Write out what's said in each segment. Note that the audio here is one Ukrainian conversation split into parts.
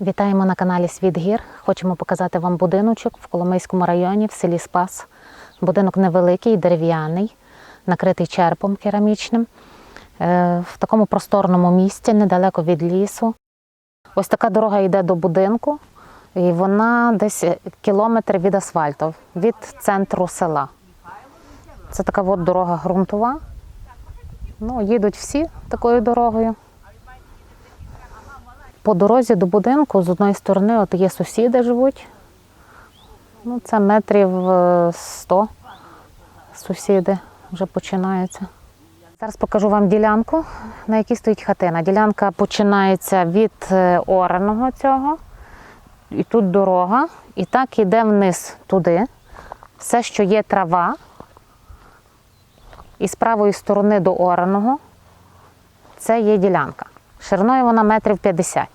Вітаємо на каналі Світ Гір. Хочемо показати вам будиночок в Коломийському районі в селі Спас. Будинок невеликий, дерев'яний, накритий черпом керамічним, е, в такому просторному місці, недалеко від лісу. Ось така дорога йде до будинку, і вона десь кілометр від асфальту, від центру села. Це така от дорога ґрунтова. Ну, їдуть всі такою дорогою. По дорозі до будинку з одної сторони от є сусіди живуть. Ну, це метрів е, 100 сусіди вже починаються. Зараз покажу вам ділянку, на якій стоїть хатина. Ділянка починається від е, ореного цього, і тут дорога, і так іде вниз туди. Все, що є трава, і з правої сторони до ореного, це є ділянка. Шириною вона метрів 50.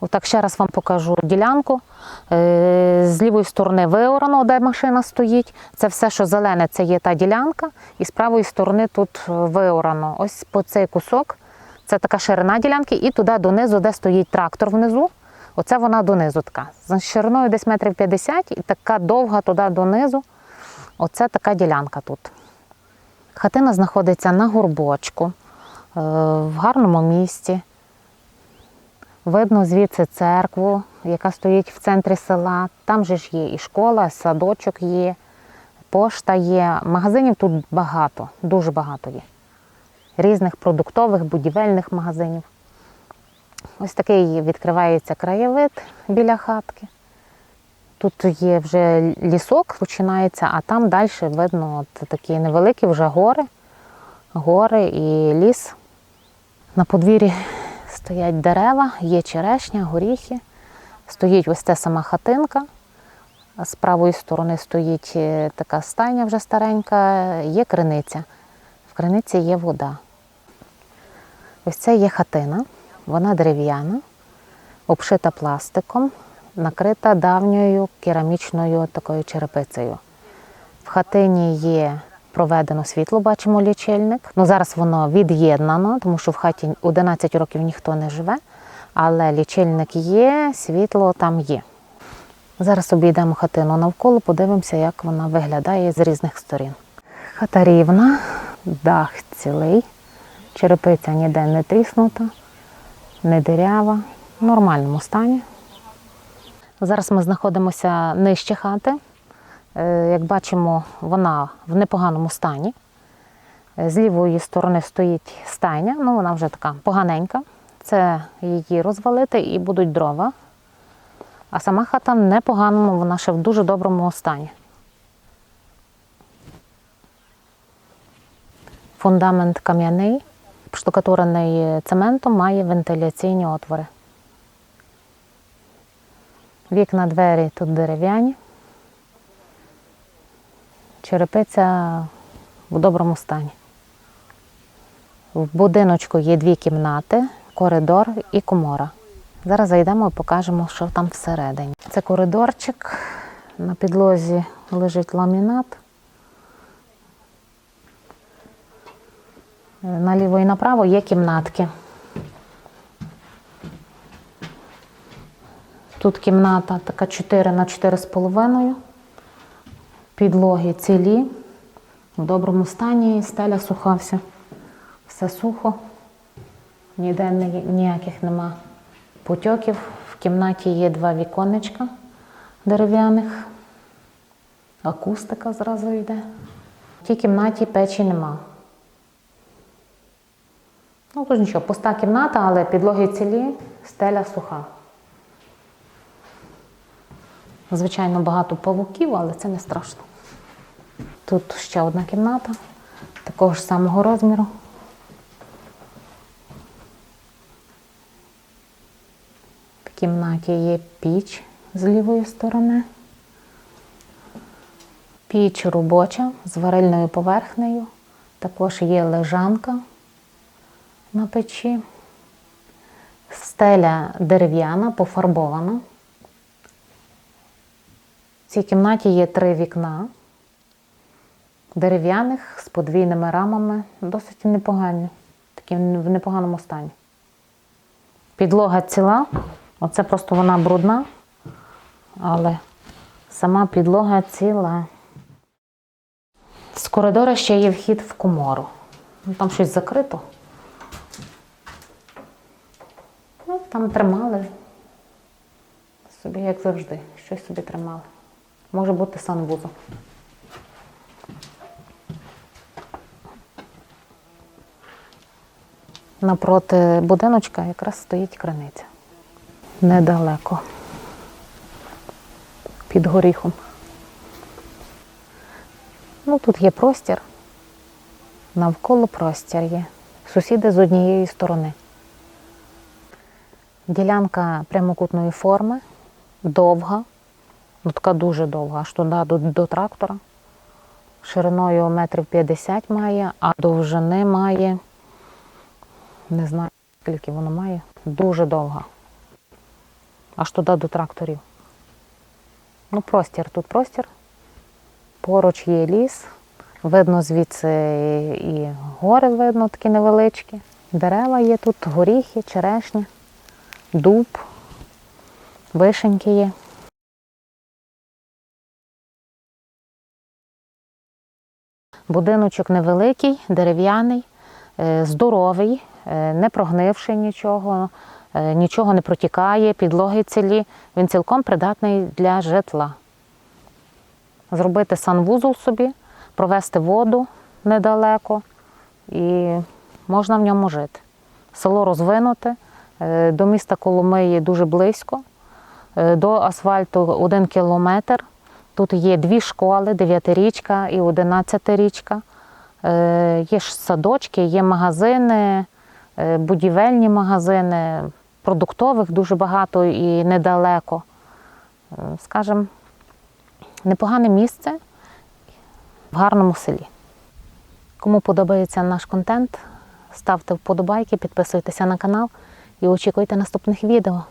Отак ще раз вам покажу ділянку. Е, З лівої сторони виорано, де машина стоїть. Це все, що зелене, це є та ділянка. І з правої сторони тут виорано. Ось по цей кусок. Це така ширина ділянки, і туди донизу, де стоїть трактор внизу. Оце вона донизу така. З шириною десь метрів 50 і така довга туди донизу. Оце така ділянка тут. Хатина знаходиться на горбочку, е, в гарному місці. Видно звідси церкву, яка стоїть в центрі села. Там же ж є і школа, садочок є, пошта є. Магазинів тут багато, дуже багато є. Різних продуктових, будівельних магазинів. Ось такий відкривається краєвид біля хатки. Тут є вже лісок, починається, а там далі видно от такі невеликі вже гори, гори і ліс. На подвір'ї стоять дерева, є черешня, горіхи. Стоїть ось ця сама хатинка. З правої сторони стоїть е, така стайня вже старенька, є криниця. В криниці є вода. Ось це є хатина, вона дерев'яна, обшита пластиком, накрита давньою керамічною такою черепицею. В хатині є проведено світло, бачимо лічильник. Ну, зараз воно від'єднано, тому що в хаті 11 років ніхто не живе, але лічильник є, світло там є. Зараз обійдемо хатину навколо, подивимося, як вона виглядає з різних сторін. Хата рівна, дах цілий, черепиця ніде не тріснута, не дирява, в нормальному стані. Зараз ми знаходимося нижче хати. Е, Як бачимо, вона в непоганому стані. Е, З лівої сторони стоїть стайня, ну вона вже така поганенька. Це її розвалити і будуть дрова. А сама хата в непоганому, вона ще в дуже доброму стані. Фундамент кам'яний, штукатурений цементом, має вентиляційні отвори. Вікна, двері тут дерев'яні. Черепиця в доброму стані. В будиночку є дві кімнати, коридор і комора. Зараз зайдемо і покажемо, що там всередині. Це коридорчик, на підлозі лежить ламінат. Наліво і направо є кімнатки. Тут кімната така 4 на 4,5. Підлоги цілі, в доброму стані, стеля суха вся. Все сухо, ніде ніяких нема потьоків. В кімнаті є два віконечка дерев'яних. Акустика зразу йде. В тій кімнаті печі нема. Ну, тут нічого, пуста кімната, але підлоги цілі, стеля суха. Звичайно, багато павуків, але це не страшно. Тут ще одна кімната такого ж самого розміру. В кімнаті є піч з лівої сторони. Піч робоча з варильною поверхнею. Також є лежанка на печі. Стеля дерев'яна, пофарбована. Цій кімнаті є три вікна дерев'яних з подвійними рамами, досить непогані. такі в непоганому стані. Підлога ціла, оце просто вона брудна, але сама підлога ціла. З коридора ще є вхід в комору. Там щось закрито. Ну, там тримали. Собі, як завжди, щось собі тримали. Може бути санвузол. Напроти будиночка якраз стоїть криниця. Недалеко. Під горіхом. Ну, тут є простір. Навколо простір є. Сусіди з однієї сторони. Ділянка прямокутної форми, довга, ну така дуже довга, аж туди до, до трактора. Шириною метрів 50 має, а довжини має, не знаю, скільки воно має, дуже довга. Аж туди до тракторів. Ну, простір, тут простір. Поруч є ліс. Видно звідси і гори видно такі невеличкі. Дерева є тут, горіхи, черешня, дуб, вишеньки є. Будиночок невеликий, дерев'яний, е, здоровий, е, не прогнивши нічого, е, нічого не протікає, підлоги цілі. Він цілком придатний для житла. Зробити санвузол собі, провести воду недалеко і можна в ньому жити. Село розвинуте, до міста Коломиї дуже близько, до асфальту один кілометр. Тут є дві школи, дев'ятирічка і одинадцятирічка. Е, Є ж садочки, є магазини, е, будівельні магазини, продуктових дуже багато і недалеко. Е, Скажем, непогане місце в гарному селі. Кому подобається наш контент, ставте вподобайки, підписуйтеся на канал і очікуйте наступних відео.